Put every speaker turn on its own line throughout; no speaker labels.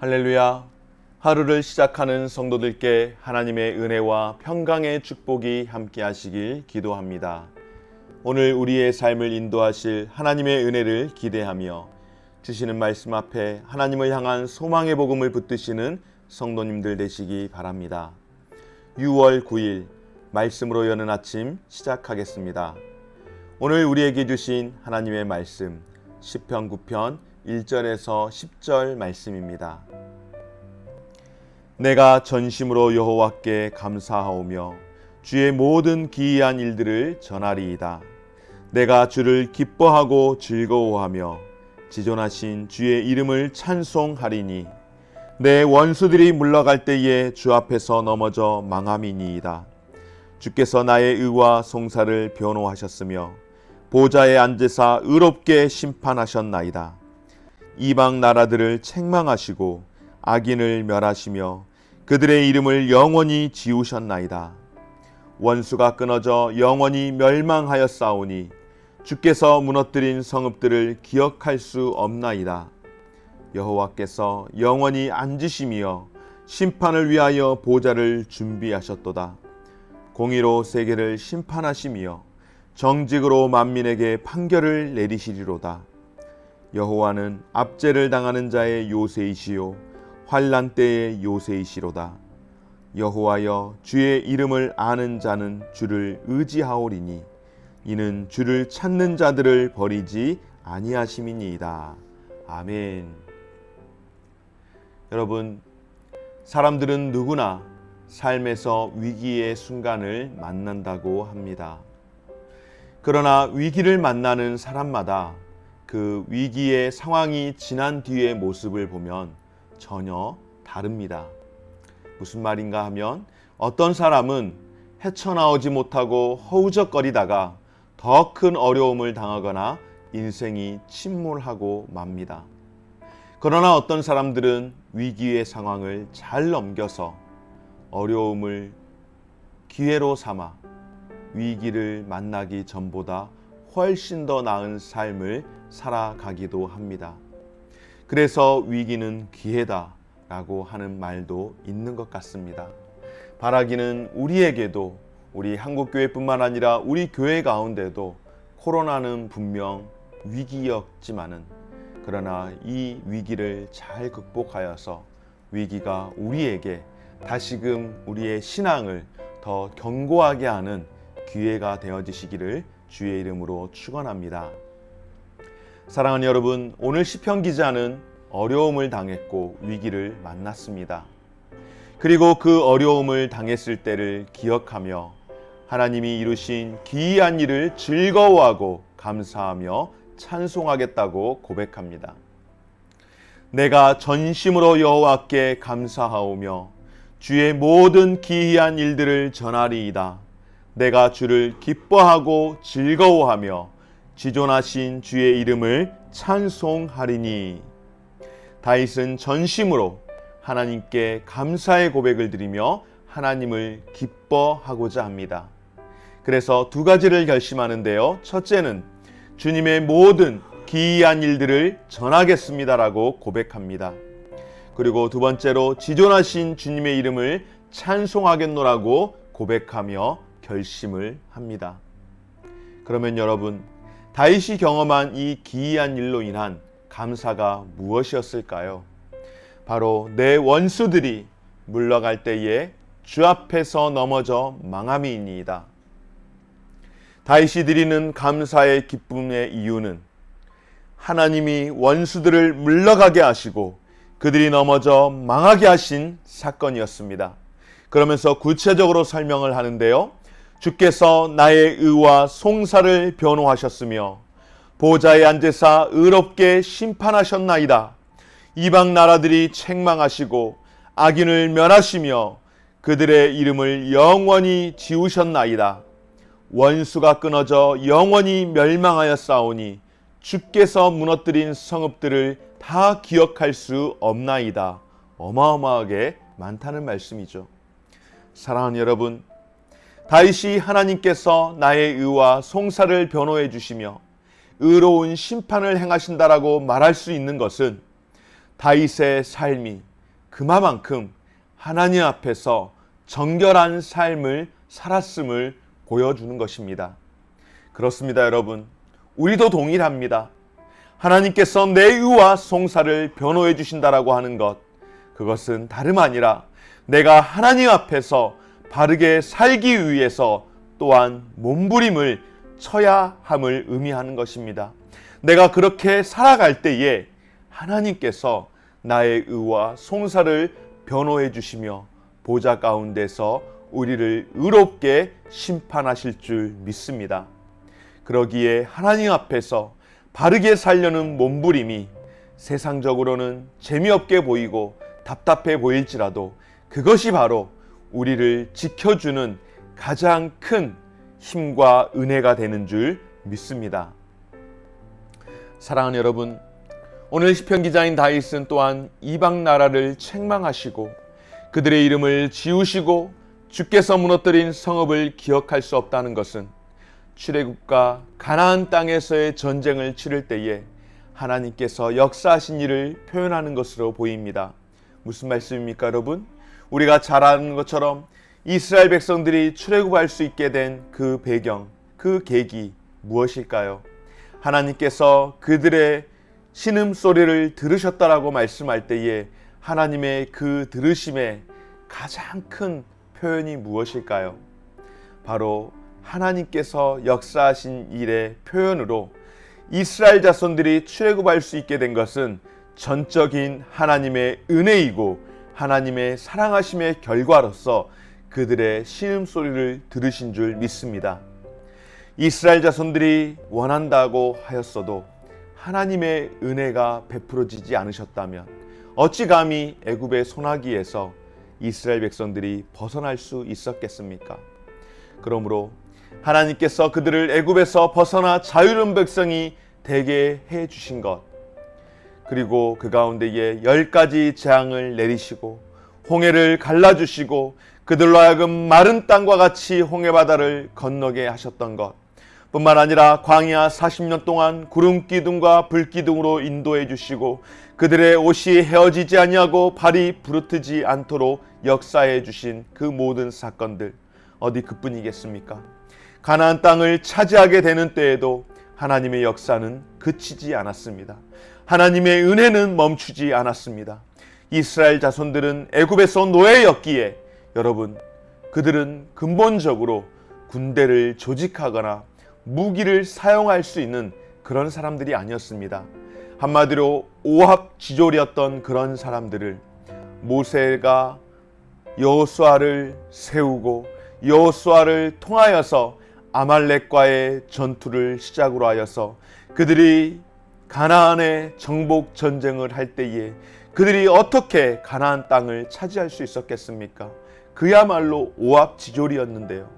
할렐루야. 하루를 시작하는 성도들께 하나님의 은혜와 평강의 축복이 함께 하시길 기도합니다. 오늘 우리의 삶을 인도하실 하나님의 은혜를 기대하며 주시는 말씀 앞에 하나님을 향한 소망의 복음을 붙드시는 성도님들 되시기 바랍니다. 6월 9일 말씀으로 여는 아침 시작하겠습니다. 오늘 우리에게 주신 하나님의 말씀 10편 9편 1절에서 10절 말씀입니다. 내가 전심으로 여호와께 감사하오며 주의 모든 기이한 일들을 전하리이다. 내가 주를 기뻐하고 즐거워하며 지존하신 주의 이름을 찬송하리니 내 원수들이 물러갈 때에 주 앞에서 넘어져 망함이니이다. 주께서 나의 의와 송사를 변호하셨으며 보좌에 앉으사 의롭게 심판하셨나이다. 이방 나라들을 책망하시고 악인을 멸하시며 그들의 이름을 영원히 지우셨나이다. 원수가 끊어져 영원히 멸망하였사오니 주께서 무너뜨린 성읍들을 기억할 수 없나이다. 여호와께서 영원히 앉으시며 심판을 위하여 보좌를 준비하셨도다. 공의로 세계를 심판하시며 정직으로 만민에게 판결을 내리시리로다. 여호와는 압제를 당하는 자의 요새이시요 환란 때의 요새이시로다. 여호와여 주의 이름을 아는 자는 주를 의지하오리니 이는 주를 찾는 자들을 버리지 아니하심이니이다. 아멘. 여러분 사람들은 누구나 삶에서 위기의 순간을 만난다고 합니다. 그러나 위기를 만나는 사람마다 그 위기의 상황이 지난 뒤의 모습을 보면 전혀 다릅니다. 무슨 말인가 하면 어떤 사람은 헤쳐나오지 못하고 허우적거리다가 더 큰 어려움을 당하거나 인생이 침몰하고 맙니다. 그러나 어떤 사람들은 위기의 상황을 잘 넘겨서 어려움을 기회로 삼아 위기를 만나기 전보다 훨씬 더 나은 삶을 살아가기도 합니다. 그래서 위기는 기회다 라고 하는 말도 있는 것 같습니다. 바라기는 우리에게도 우리 한국교회뿐만 아니라 우리 교회 가운데도 코로나는 분명 위기였지만은 그러나 이 위기를 잘 극복하여서 위기가 우리에게 다시금 우리의 신앙을 더 견고하게 하는 기회가 되어지시기를 주의 이름으로 축원합니다. 사랑하는 여러분, 오늘 시편 기자는 어려움을 당했고 위기를 만났습니다. 그리고 그 어려움을 당했을 때를 기억하며 하나님이 이루신 기이한 일을 즐거워하고 감사하며 찬송하겠다고 고백합니다. 내가 전심으로 여호와께 감사하오며 주의 모든 기이한 일들을 전하리이다. 내가 주를 기뻐하고 즐거워하며 지존하신 주의 이름을 찬송하리니 다윗은 전심으로 하나님께 감사의 고백을 드리며 하나님을 기뻐하고자 합니다. 그래서 두 가지를 결심하는데요. 첫째는 주님의 모든 기이한 일들을 전하겠습니다라고 고백합니다. 그리고 두 번째로 지존하신 주님의 이름을 찬송하겠노라고 고백하며 결심을 합니다. 그러면 여러분, 다윗이 경험한 이 기이한 일로 인한 감사가 무엇이었을까요? 바로 내 원수들이 물러갈 때에 주 앞에서 넘어져 망함이니이다. 다윗이 드리는 감사의 기쁨의 이유는 하나님이 원수들을 물러가게 하시고 그들이 넘어져 망하게 하신 사건이었습니다. 그러면서 구체적으로 설명을 하는데요. 주께서 나의 의와 송사를 변호하셨으며 보좌에 앉으사 의롭게 심판하셨나이다. 이방 나라들이 책망하시고 악인을 멸하시며 그들의 이름을 영원히 지우셨나이다. 원수가 끊어져 영원히 멸망하였사오니 주께서 무너뜨린 성읍들을 다 기억할 수 없나이다. 어마어마하게 많다는 말씀이죠. 사랑하는 여러분, 다윗이 하나님께서 나의 의와 송사를 변호해 주시며 의로운 심판을 행하신다라고 말할 수 있는 것은 다윗의 삶이 그만큼 하나님 앞에서 정결한 삶을 살았음을 보여주는 것입니다. 그렇습니다, 여러분. 우리도 동일합니다. 하나님께서 내 의와 송사를 변호해 주신다라고 하는 것, 그것은 다름 아니라 내가 하나님 앞에서 바르게 살기 위해서 또한 몸부림을 쳐야 함을 의미하는 것입니다. 내가 그렇게 살아갈 때에 하나님께서 나의 의와 송사를 변호해 주시며 보좌 가운데서 우리를 의롭게 심판하실 줄 믿습니다. 그러기에 하나님 앞에서 바르게 살려는 몸부림이 세상적으로는 재미없게 보이고 답답해 보일지라도 그것이 바로 우리를 지켜주는 가장 큰 힘과 은혜가 되는 줄 믿습니다. 사랑하는 여러분, 오늘 시편 기자인 다윗은 또한 이방 나라를 책망하시고 그들의 이름을 지우시고 주께서 무너뜨린 성읍을 기억할 수 없다는 것은 출애굽과 가나안 땅에서의 전쟁을 치를 때에 하나님께서 역사하신 일을 표현하는 것으로 보입니다. 무슨 말씀입니까, 여러분? 우리가 잘 아는 것처럼 이스라엘 백성들이 출애굽할 수 있게 된 그 배경, 그 계기 무엇일까요? 하나님께서 그들의 신음 소리를 들으셨다라고 말씀할 때에 하나님의 그 들으심의 가장 큰 표현이 무엇일까요? 바로 하나님께서 역사하신 일의 표현으로 이스라엘 자손들이 출애굽할 수 있게 된 것은 전적인 하나님의 은혜이고 하나님의 사랑하심의 결과로서 그들의 신음 소리를 들으신 줄 믿습니다. 이스라엘 자손들이 원한다고 하였어도 하나님의 은혜가 베풀어지지 않으셨다면 어찌 감히 애굽의 소나기에서 이스라엘 백성들이 벗어날 수 있었겠습니까? 그러므로 하나님께서 그들을 애굽에서 벗어나 자유로운 백성이 되게 해 주신 것 그리고 그 가운데에 열 가지 재앙을 내리시고 홍해를 갈라 주시고 그들로 하여금 마른 땅과 같이 홍해 바다를 건너게 하셨던 것 뿐만 아니라 광야 40년 동안 구름 기둥과 불 기둥으로 인도해 주시고 그들의 옷이 헤어지지 아니하고 발이 부르트지 않도록 역사해 주신 그 모든 사건들 어디 그뿐이겠습니까? 가나안 땅을 차지하게 되는 때에도 하나님의 역사는 그치지 않았습니다. 하나님의 은혜는 멈추지 않았습니다. 이스라엘 자손들은 애굽에서 노예였기에 여러분 그들은 근본적으로 군대를 조직하거나 무기를 사용할 수 있는 그런 사람들이 아니었습니다. 한마디로 오합 지졸이었던 그런 사람들을 모세가 여호수아를 세우고 여호수아를 통하여서 아말렉과의 전투를 시작으로 하여서 그들이 가나안의 정복 전쟁을 할 때에 그들이 어떻게 가나안 땅을 차지할 수 있었겠습니까? 그야말로 오합지졸이었는데요.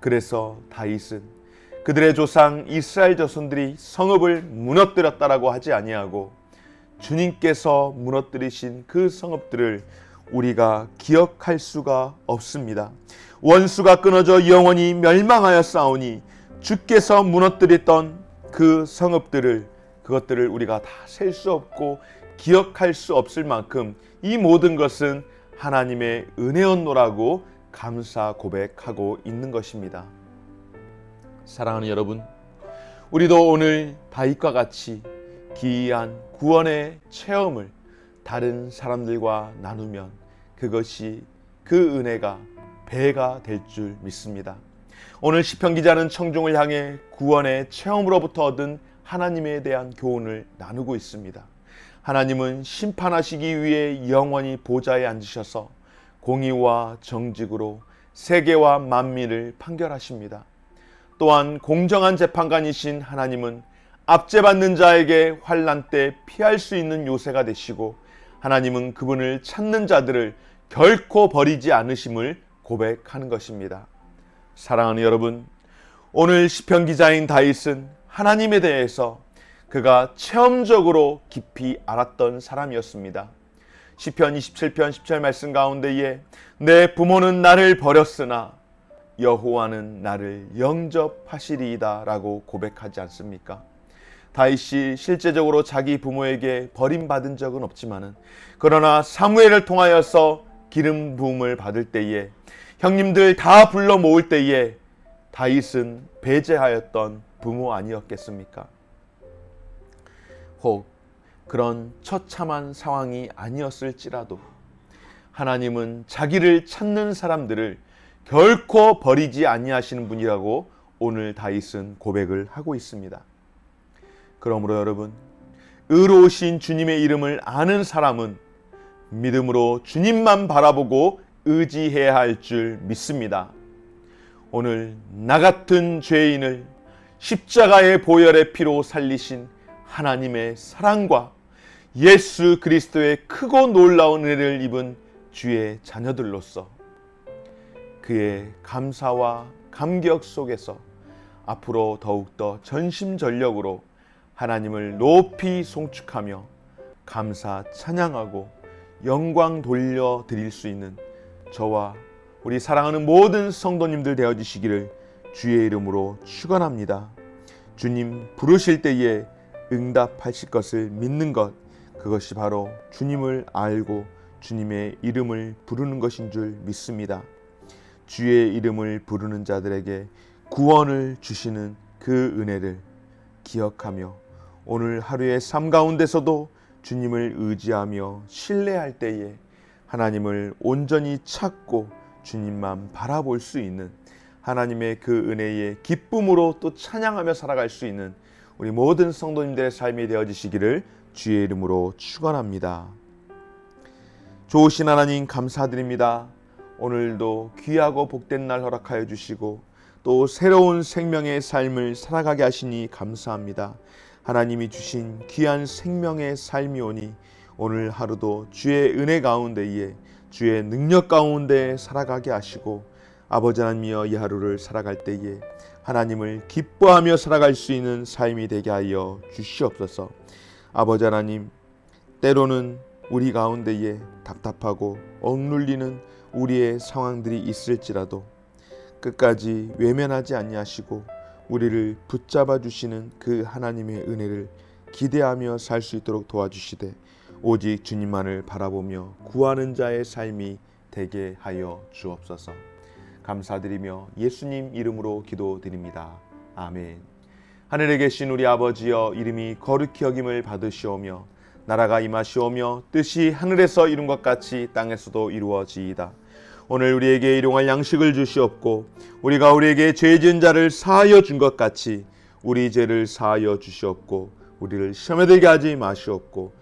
그래서 다윗은 그들의 조상 이스라엘 자손들이 성읍을 무너뜨렸다라고 하지 아니하고 주님께서 무너뜨리신 그 성읍들을 우리가 기억할 수가 없습니다. 원수가 끊어져 영원히 멸망하여 싸우니 주께서 무너뜨렸던 그 성읍들을 그것들을 우리가 다 셀 수 없고 기억할 수 없을 만큼 이 모든 것은 하나님의 은혜였노라고 감사 고백하고 있는 것입니다. 사랑하는 여러분, 우리도 오늘 다윗과 같이 기이한 구원의 체험을 다른 사람들과 나누면 그것이 그 은혜가 배가 될 줄 믿습니다. 오늘 시편 기자는 청중을 향해 구원의 체험으로부터 얻은 하나님에 대한 교훈을 나누고 있습니다. 하나님은 심판하시기 위해 영원히 보좌에 앉으셔서 공의와 정직으로 세계와 만민을 판결하십니다. 또한 공정한 재판관이신 하나님은 압제받는 자에게 환란 때 피할 수 있는 요새가 되시고 하나님은 그분을 찾는 자들을 결코 버리지 않으심을 고백하는 것입니다. 사랑하는 여러분, 오늘 시편 기자인 다윗은 하나님에 대해서 그가 체험적으로 깊이 알았던 사람이었습니다. 시편 27편 10절 말씀 가운데에 내 부모는 나를 버렸으나 여호와는 나를 영접하시리이다라고 고백하지 않습니까? 다윗이 실제적으로 자기 부모에게 버림받은 적은 없지만은 그러나 사무엘을 통하여서 기름 부음을 받을 때에 형님들 다 불러 모을 때에 다윗은 배제하였던 부모 아니었겠습니까? 혹 그런 처참한 상황이 아니었을지라도 하나님은 자기를 찾는 사람들을 결코 버리지 아니하시는 분이라고 오늘 다윗은 고백을 하고 있습니다. 그러므로 여러분 의로우신 주님의 이름을 아는 사람은 믿음으로 주님만 바라보고 의지해야 할 줄 믿습니다. 오늘 나 같은 죄인을 십자가의 보혈의 피로 살리신 하나님의 사랑과 예수 그리스도의 크고 놀라운 은혜를 입은 주의 자녀들로서 그의 감사와 감격 속에서 앞으로 더욱더 전심전력으로 하나님을 높이 송축하며 감사 찬양하고 영광 돌려 드릴 수 있는 저와 우리 사랑하는 모든 성도님들 되어 주시기를 주의 이름으로 축원합니다. 주님 부르실 때에 응답하실 것을 믿는 것 그것이 바로 주님을 알고 주님의 이름을 부르는 것인 줄 믿습니다. 주의 이름을 부르는 자들에게 구원을 주시는 그 은혜를 기억하며 오늘 하루의 삶 가운데서도 주님을 의지하며 신뢰할 때에 하나님을 온전히 찾고 주님만 바라볼 수 있는 하나님의 그 은혜의 기쁨으로 또 찬양하며 살아갈 수 있는 우리 모든 성도님들의 삶이 되어지시기를 주의 이름으로 축원합니다. 좋으신 하나님 감사드립니다. 오늘도 귀하고 복된 날 허락하여 주시고 또 새로운 생명의 삶을 살아가게 하시니 감사합니다. 하나님이 주신 귀한 생명의 삶이 오니 오늘 하루도 주의 은혜 가운데에 주의 능력 가운데 살아가게 하시고 아버지 하나님이여 이 하루를 살아갈 때에 하나님을 기뻐하며 살아갈 수 있는 삶이 되게 하여 주시옵소서. 아버지 하나님 때로는 우리 가운데에 답답하고 억눌리는 우리의 상황들이 있을지라도 끝까지 외면하지 아니하시고 우리를 붙잡아 주시는 그 하나님의 은혜를 기대하며 살 수 있도록 도와주시되 오직 주님만을 바라보며 구하는 자의 삶이 되게 하여 주옵소서. 감사드리며 예수님 이름으로 기도드립니다. 아멘. 하늘에 계신 우리 아버지여 이름이 거룩히 여김을 받으시오며 나라가 임하시오며 뜻이 하늘에서 이룬 것 같이 땅에서도 이루어지이다. 오늘 우리에게 일용할 양식을 주시옵고 우리가 우리에게 죄 지은 자를 사하여 준 것 같이 우리 죄를 사하여 주시옵고 우리를 시험에 들게 하지 마시옵고